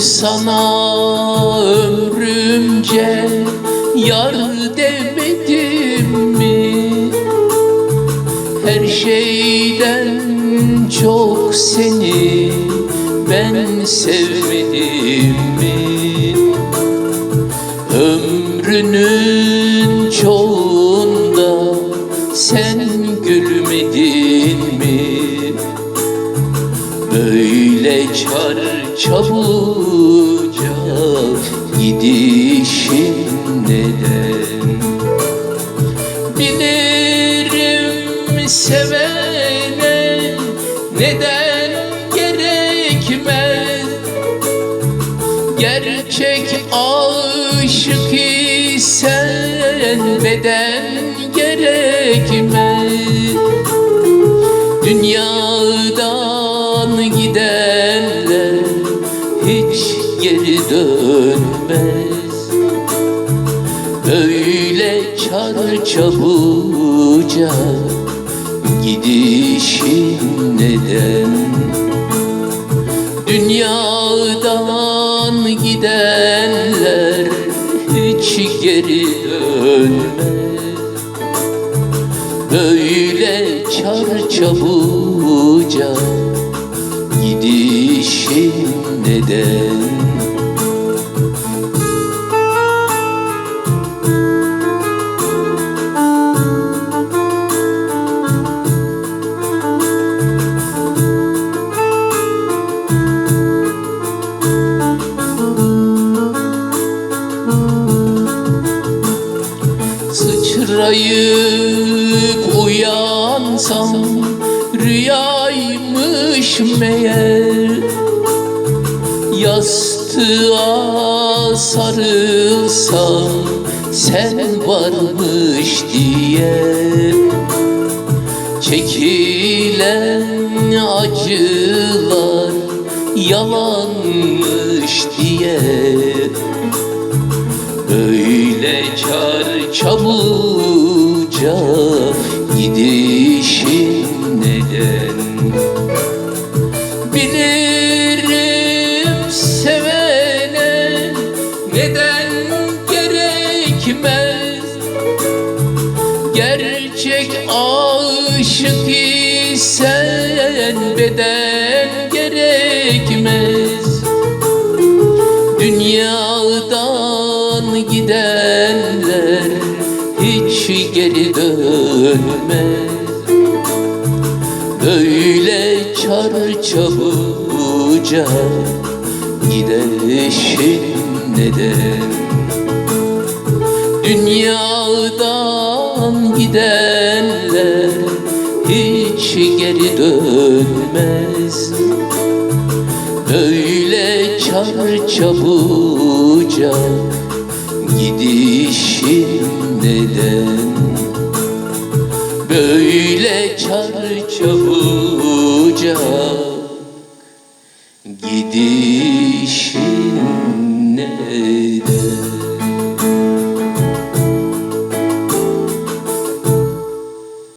sana ömrümce yar demedim mi? Her şeyden çok seni ben sevmedim mi? Ömrünün çoğunda sen gülmedin mi? Böyle çar çabucak neden gerekmez? Gerçek aşık isen beden gerekmez? Dünyadan gidenler hiç geri dönmez. Böyle çar çabuca gidişin neden Dünyadan gidenler hiç geri dönmez. Böyle çar çabuca gidişin neden Sıçrayıp uyansam rüyaymış meğer. Yastığa sarılsam sen varmış diye. Çekilen acılar yalanmış diye. Böyle çar çabuca gidişin neden? Bilirim sevene neden gerekmez? Gerçek aşık isen beden gerekmez. Dünyadan gidenler hiç geri dönmez. Böyle çar çabuca gidişin neden Dünyadan gidenler hiç geri dönmez. Böyle çar çabuca gidişin neden Böyle çar çabuca gidişin neden